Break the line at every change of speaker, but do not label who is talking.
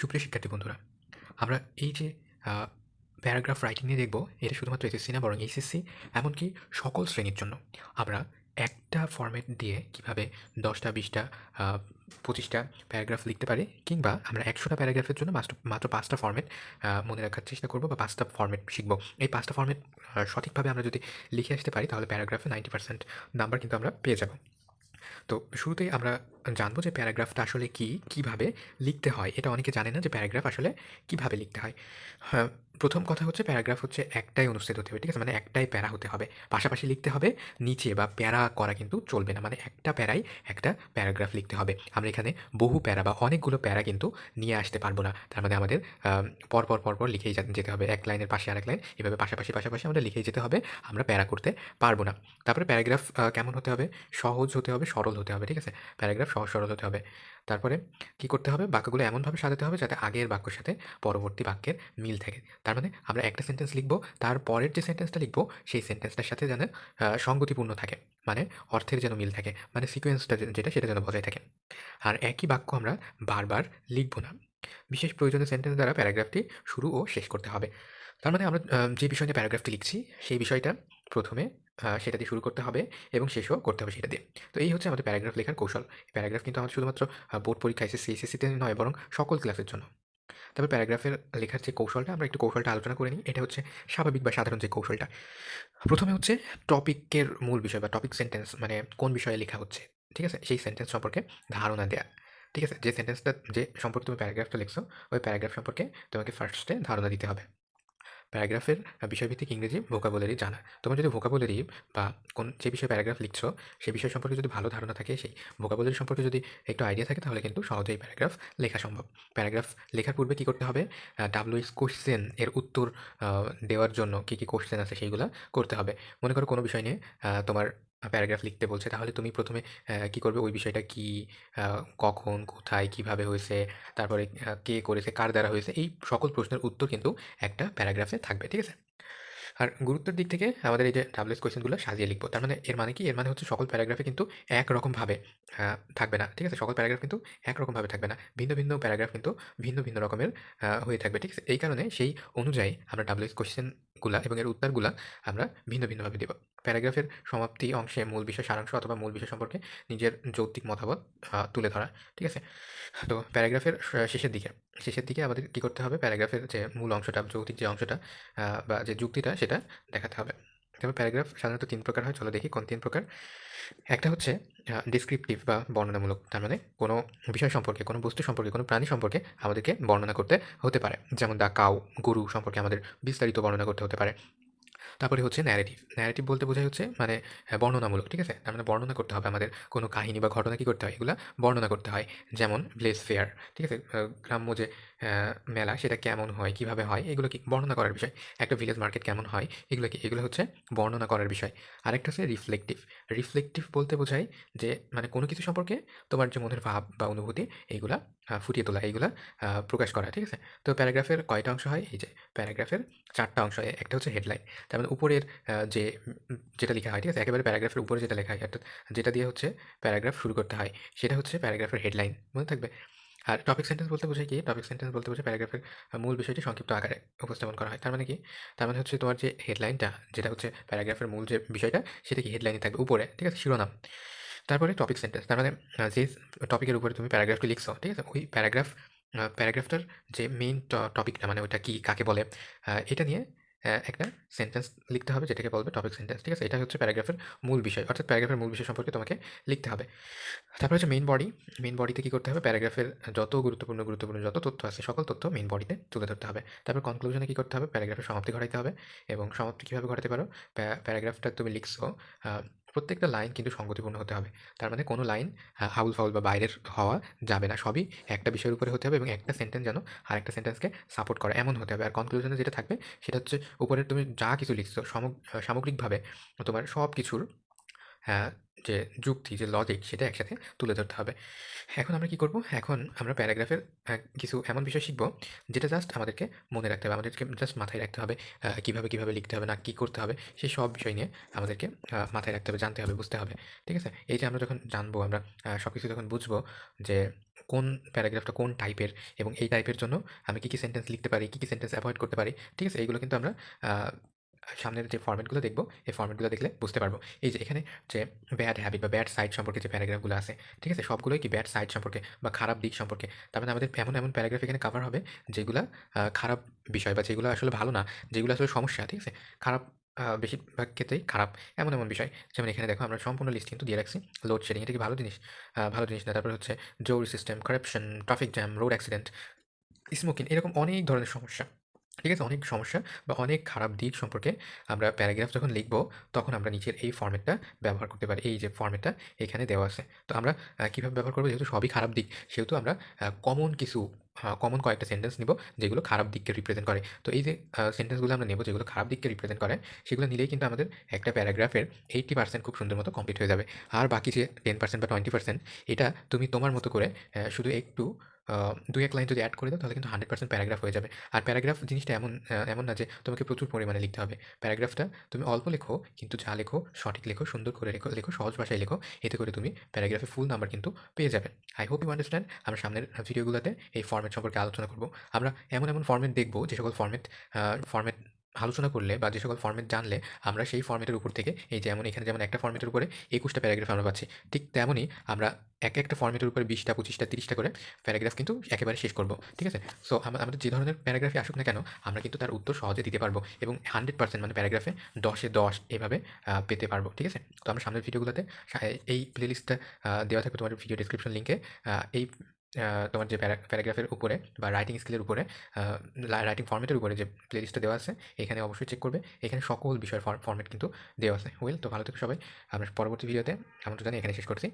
সুপ্রিয় শিক্ষার্থী বন্ধুরা, আমরা এই যে প্যারাগ্রাফ রাইটিং নিয়ে দেখব, এটা শুধুমাত্র এসএসসি না, বরং এইচএসসি, এমনকি সকল শ্রেণির জন্য। আমরা একটা ফর্মেট দিয়ে কীভাবে দশটা, বিশটা পঁচিশটা প্যারাগ্রাফ লিখতে পারি, কিংবা আমরা একশোটা প্যারাগ্রাফের জন্য মাত্র মাত্র পাঁচটা ফর্মেট মনে রাখার চেষ্টা করব, বা পাঁচটা ফর্মেট শিখব। এই পাঁচটা ফর্মেট সঠিকভাবে আমরা যদি লিখে আসতে পারি, তাহলে প্যারাগ্রাফে নাইনটি পার্সেন্ট নাম্বার কিন্তু আমরা পেয়ে যাব। তো শুরুতেই আমরা জানব যে প্যারাগ্রাফটা আসলে কি, কীভাবে লিখতে হয়। এটা অনেকে জানে না যে প্যারাগ্রাফ আসলে কীভাবে লিখতে হয়। হ্যাঁ প্রথম কথা হচ্ছে প্যারাগ্রাফ হচ্ছে একটাই অনুষ্ঠিত হতে হবে, ঠিক আছে? মানে একটাই প্যারা হতে হবে। পাশাপাশি লিখতে হবে নিচে বা প্যারা করা কিন্তু চলবে না। মানে একটা প্যারাই একটা প্যারাগ্রাফ লিখতে হবে। আমরা এখানে বহু প্যারা বা অনেকগুলো প্যারা কিন্তু নিয়ে আসতে পারব না। তার মানে আমাদের পরপর পরপর লিখেই যেতে হবে। এক লাইনের পাশে আরেক লাইন, এভাবে পাশাপাশি পাশাপাশি আমরা লিখেই যেতে হবে। আমরা প্যারা করতে পারব না। তারপরে প্যারাগ্রাফ কেমন হতে হবে? সহজ হতে হবে, সরল হতে হবে, ঠিক আছে? প্যারাগ্রাফ সহজ সরল হতে হবে। তারপরে কি করতে হবে? বাক্যগুলো এমনভাবে সাজাতে হবে যাতে আগের বাক্যের সাথে পরবর্তী বাক্যের মিল থাকে। তার মানে আমরা একটা সেন্টেন্স লিখব, তার পরের যে সেন্টেন্সটা লিখব, সেই সেন্টেন্সটার সাথে যেন সঙ্গতিপূর্ণ থাকে। মানে অর্থের যেন মিল থাকে মানে সিকোয়েন্সটা যেটা, সেটা যেন বজায় থাকে। আর একই বাক্য আমরা বারবার লিখব না। বিশেষ প্রয়োজনীয় সেন্টেন্স দ্বারা প্যারাগ্রাফটি শুরু ও শেষ করতে হবে। তার মানে আমরা যে বিষয় নিয়ে প্যারাগ্রাফটি লিখছি, সেই বিষয়টা প্রথমে সেটা দিয়ে শুরু করতে হবে এবং শেষও করতে হবে সেটা দিয়ে। তো এই হচ্ছে আমাদের প্যারাগ্রাফ লেখার কৌশল। প্যারাগ্রাফ কিন্তু আমাদের শুধুমাত্র বোর্ড পরীক্ষা, এসএসসি, এসএসসিতে নয়, বরং সকল ক্লাসের জন্য। তবে প্যারাগ্রাফের লেখার যে কৌশলটা, আমরা একটু কৌশলটা আলোচনা করে নিই। এটা হচ্ছে স্বাভাবিক বা সাধারণ যে কৌশলটা। প্রথমে হচ্ছে টপিকের মূল বিষয় বা টপিক সেন্টেন্স মানে কোন বিষয়ে লেখা হচ্ছে, ঠিক আছে? সেই সেন্টেন্স সম্পর্কে ধারণা দেয়া, ঠিক আছে? যে সেন্টেন্সটা, যে সম্পর্কে তুমি প্যারাগ্রাফটা লিখছো, ওই প্যারাগ্রাফ সম্পর্কে তোমাকে ফার্স্টে ধারণা দিতে হবে। প্যারাগ্রাফের বিষয়ভিত্তিক ইংরেজি ভোকাবুলারি জানা। তোমার যদি ভোকাবুলারি বা কোন যে বিষয়ে প্যারাগ্রাফ লিখছো, সে বিষয় সম্পর্কে যদি ভালো ধারণা থাকে, সেই ভোকাবুলারি সম্পর্কে যদি একটু আইডিয়া থাকে, তাহলে কিন্তু সহজেই প্যারাগ্রাফ লেখা সম্ভব। প্যারাগ্রাফ লেখার পূর্বে কী করতে হবে? ডাব্লিউএস কোশ্চেন এর উত্তর দেওয়ার জন্য কী কী কোশ্চেন আছে, সেইগুলো করতে হবে। মনে করো কোনো বিষয় নিয়ে তোমার প্যারাগ্রাফ লিখতে বলছে, তাহলে তুমি প্রথমে কি করবে? ওই বিষয়টা কি কখন, কোথায়, কীভাবে হয়েছে, তারপরে কে করেছে, কার দ্বারা হয়েছে, এই সকল প্রশ্নের উত্তর কিন্তু একটা প্যারাগ্রাফে থাকবে, ঠিক আছে? আর গুরুত্বের দিক থেকে আমাদের এই যে ডাবলেস কোয়েশ্চেনগুলো সাজিয়ে লিখব, তার মানে এর মানে কি? এর মানে হচ্ছে সকল প্যারাগ্রাফে কিন্তু একরকমভাবে থাকবে না, ঠিক আছে? সকল প্যারাগ্রাফ কিন্তু একরকমভাবে থাকবে না, ভিন্ন ভিন্ন প্যারাগ্রাফ কিন্তু ভিন্ন ভিন্ন রকমের হয়ে থাকবে, ঠিক আছে? এই কারণে সেই অনুযায়ী আমরা ডাবলেস কোয়েশ্চেনগুলা এবং এর উত্তরগুলা আমরা ভিন্ন ভিন্নভাবে দেব। প্যারাগ্রাফের সমাপ্তি অংশে মূল বিষয় সারাংশ অথবা মূল বিষয় সম্পর্কে নিজের যৌক্তিক মতামত তুলে ধরা, ঠিক আছে? তো প্যারাগ্রাফের শেষের দিকে শেষের দিকে আমাদের কী করতে হবে? প্যারাগ্রাফের যে মূল অংশটা, যৌক্তিক যে অংশটা বা যে যুক্তিটা, সেটা দেখাতে হবে। তবে প্যারাগ্রাফ সাধারণত তিন প্রকার হয়, চলো দেখি কোন তিন প্রকার। একটা হচ্ছে ডিসক্রিপটিভ বা বর্ণনামূলক, তার মানে কোনো বিষয় সম্পর্কে, কোনো বস্তু সম্পর্কে, কোনো প্রাণী সম্পর্কে আমাদেরকে বর্ণনা করতে হতে পারে। যেমন দা কাউ, গরু সম্পর্কে আমাদের বিস্তারিত বর্ণনা করতে হতে পারে। তারপরে হচ্ছে ন্যারেটিভ ন্যারেটিভ বলতে বোঝায় হচ্ছে মানে হ্যাঁ, বর্ণনামূলক ঠিক আছে? তার মানে বর্ণনা করতে হবে আমাদের কোনো কাহিনী বা ঘটনা কী করতে হয়? এগুলো বর্ণনা করতে হয়। যেমন ব্লেস ফেয়ার ঠিক আছে? গ্রাম্য যে মেলা সেটা কেমন হয় কীভাবে হয় এগুলো কি বর্ণনা করার বিষয়। একটা ভিলেজ মার্কেট কেমন হয় এগুলো কি এগুলো হচ্ছে বর্ণনা করার বিষয়। আরেকটা হচ্ছে রিফ্লেকটিভ রিফ্লেকটিভ বলতে বোঝায় যে মানে কোনো কিছু সম্পর্কে তোমার যে মনের ভাব বা অনুভূতি এইগুলা ফুটিয়ে তোলা, এইগুলা প্রকাশ করা, ঠিক আছে? তো প্যারাগ্রাফের কয়টা অংশ হয়? এই যে, প্যারাগ্রাফের চারটা অংশ হয় একটা হচ্ছে হেডলাইন। তার মানে উপরের যে যেটা লেখা হয়, ঠিক আছে? একেবারে প্যারাগ্রাফের উপরে যেটা লেখা হয়, অর্থাৎ যেটা দিয়ে হচ্ছে প্যারাগ্রাফ শুরু করতে হয়, সেটা হচ্ছে প্যারাগ্রাফের হেডলাইন, মনে থাকবে? আর টপিক সেন্টেন্স বলতে বোঝায় কি? টপিক সেন্টেন্স বলতে বোঝায় প্যারাগ্রাফের মূল বিষয়টি সংক্ষিপ্ত আকারে উপস্থাপন করা হয়। তার মানে কি? তার মানে হচ্ছে তোমার যে হেডলাইনটা, যেটা হচ্ছে প্যারাগ্রাফের মূল যে বিষয়টা, সেটা কি হেডলাইনে থাকবে উপরে, ঠিক আছে? শিরোনাম। তারপরে টপিক সেন্টেন্স তার মানে যে টপিকের উপরে তুমি প্যারাগ্রাফটি লিখছো, ঠিক আছে? ওই প্যারাগ্রাফ প্যারাগ্রাফটার যে মেইন টপিকটা মানে ওইটা কী, কাকে বলে এটা নিয়ে একটা সেন্টেন্স লিখতে হবে, যেটাকে বলবে টপিক সেন্টেন্স ঠিক আছে? এটা হচ্ছে প্যারাগ্রাফের মূল বিষয়, অর্থাৎ প্যারাগ্রাফের মূল বিষয় সম্পর্কে তোমাকে লিখতে হবে। তারপর হচ্ছে মেইন বডি মেইন বডিতে কী করতে হবে? প্যারাগ্রাফের যত গুরুত্বপূর্ণ গুরুত্বপূর্ণ যত তথ্য আছে, সকল তথ্য মেইন বডিতে তুলে ধরতে হবে। তারপর কনক্লুশনে কী করতে হবে? প্যারাগ্রাফের সমাপ্তি ঘটাইতে হবে এবং সমাপ্তি কীভাবে ঘটাতে পারো? প্যারাগ্রাফটা তুমি লিখছো প্রত্যেকটা লাইন কিন্তু সঙ্গতিপূর্ণ হতে হবে। তার মানে কোনো লাইন হাউল ফাউল বা বাইরের হওয়া যাবে না। সবই একটা বিষয়ের উপরে হতে হবে এবং একটা সেন্টেন্স যেন আর একটা সেন্টেন্সকে সাপোর্ট করে। এমন হতে হবে। আর কনক্লুশনে যেটা থাকবে, সেটা হচ্ছে উপরে তুমি যা কিছু লিখছো সামগ্রিকভাবে তোমার সব কিছুর যে যুক্তি, যে লজিক সেটা একসাথে তুলে ধরতে হবে। এখন আমরা কি করব? এখন আমরা প্যারাগ্রাফের কিছু এমন বিষয় শিখব যেটা জাস্ট আমাদেরকে মনে রাখতে হবে, আমাদেরকে জাস্ট মাথায় রাখতে হবে কীভাবে কীভাবে লিখতে হবে, না কী করতে হবে সেই সব বিষয় নিয়ে আমাদেরকে মাথায় রাখতে হবে, জানতে হবে, বুঝতে হবে। ঠিক আছে? এই যে আমরা যখন জানব, আমরা সব কিছু যখন বুঝব যে কোন প্যারাগ্রাফটা কোন টাইপের এবং এই টাইপের জন্য আমি কী কী সেন্টেন্স লিখতে পারি, কী কী সেন্টেন্স অ্যাভয়েড করতে পারি, ঠিক আছে? এইগুলো কিন্তু আমরা সামনের যে ফর্মেটগুলো দেখব, এই ফর্মেটগুলো দেখলে বুঝতে পারব। এই যে এখানে যে ব্যাড হ্যাবিট বা ব্যাড সাইড সম্পর্কে যে প্যারাগ্রাফগুলো আছে, ঠিক আছে? সবগুলোই কি ব্যাড সাইড সম্পর্কে বা খারাপ দিক সম্পর্কে? তার মানে আমাদের এমন এমন প্যারাগ্রাফ এখানে কাভার হবে যেগুলো খারাপ বিষয় বা যেগুলো আসলে ভালো না, যেগুলো আসলে সমস্যা, ঠিক আছে? খারাপ বেশিরভাগ ক্ষেত্রেই খারাপ, এমন এমন বিষয়। যেমন এখানে দেখো আমরা সম্পূর্ণ লিস্ট কিন্তু দিয়ে রাখছি। লোড শেডিং এটা কি ভালো জিনিস? ভালো জিনিস না। তারপরে হচ্ছে জোর system corruption traffic jam road accident smoking এরকম অনেক ধরনের সমস্যা। ঠিক আছে? অনেক সমস্যা বা অনেক খারাপ দিক সম্পর্কে আমরা প্যারাগ্রাফ যখন লিখব, তখন আমরা নিচের এই ফর্মেটটা ব্যবহার করতে পারি। এই যে ফর্মেটটা এখানে দেওয়া আছে। তো আমরা কীভাবে ব্যবহার করব? যেহেতু সবই খারাপ দিক, সেহেতু আমরা কমন কিছু কমন কয়েকটা সেন্টেন্স নিব যেগুলো খারাপ দিককে রিপ্রেজেন্ট করে। তো এই যে সেন্টেন্সগুলো আমরা নেব যেগুলো খারাপ দিককে রিপ্রেজেন্ট করে, সেগুলো নিলেই কিন্তু আমাদের একটা প্যারাগ্রাফের এইট্টি পার্সেন্ট খুব সুন্দর মতো কমপ্লিট হয়ে যাবে। আর বাকি যে টেন পার্সেন্ট বা টোয়েন্টি পার্সেন্ট এটা তুমি তোমার মতো করে শুধু একটু দুই এক লাইন যদি অ্যাড করে দাও, তাহলে কিন্তু হান্ড্রেড পার্সেন্ট প্যারাগ্রাফ হয়ে যাবে। আর প্যারাগ্রাফ জিনিসটা এমন এমন না যে তোমাকে প্রচুর পরিমাণে লিখতে হবে। প্যারাগ্রাফটা তুমি অল্প লেখো, কিন্তু যা লেখো সঠিক লেখো, সুন্দর করে লেখো লেখো, সহজ ভাষায় লেখো, এতে করে তুমি প্যারাগ্রাফে ফুল নাম্বার কিন্তু পেয়ে যাবে। আই হোপ ইউ আন্ডারস্ট্যান্ড আমরা সামনের ভিডিওগুলোতে এই ফর্মেট সম্পর্কে আলোচনা করব। আমরা এমন এমন ফর্মেট দেখব যে সকল ফর্মেট ফর্মেট আলোচনা করলে বা যে সকল ফর্মেট জানলে আমরা সেই ফর্মেটের উপর থেকে এই যেমন এখানে যেমন একটা ফর্মেটের উপরে একুশটা প্যারাগ্রাফ আমরা পাচ্ছি, ঠিক তেমনই আমরা এক একটা ফর্মেটের উপরে বিশটা, পঁচিশটা, তিরিশটা করে প্যারাগ্রাফ কিন্তু একেবারে শেষ করব, ঠিক আছে? সো আমাদের যে ধরনের প্যারাগ্রাফে আসুক না কেন, আমরা কিন্তু তার উত্তর সহজে দিতে পারব এবং হান্ড্রেড পার্সেন্ট মানে প্যারাগ্রাফে দশে দশ এভাবে পেতে পারব, ঠিক আছে? তো আমরা সামনের ভিডিওগুলোতে এই প্লেলিস্টটা দেওয়া থাকবে তোমার ভিডিও ডিসক্রিপশন লিঙ্কে এই তোমার যে প্যারা প্যারাগ্রাফের উপরে বা রাইটিং স্কিলের উপরে রাইটিং ফর্মেটের উপরে যে প্লেলিস্টটা দেওয়া আছে, এখানে অবশ্যই চেক করবে। এখানে সকল বিষয়ের ফর্মেট কিন্তু দেওয়া আছে। ওয়েল তো ভালো থেকে সবাই। আমরা পরবর্তী ভিডিওতে আমরা জানি এখানে শেষ করছি।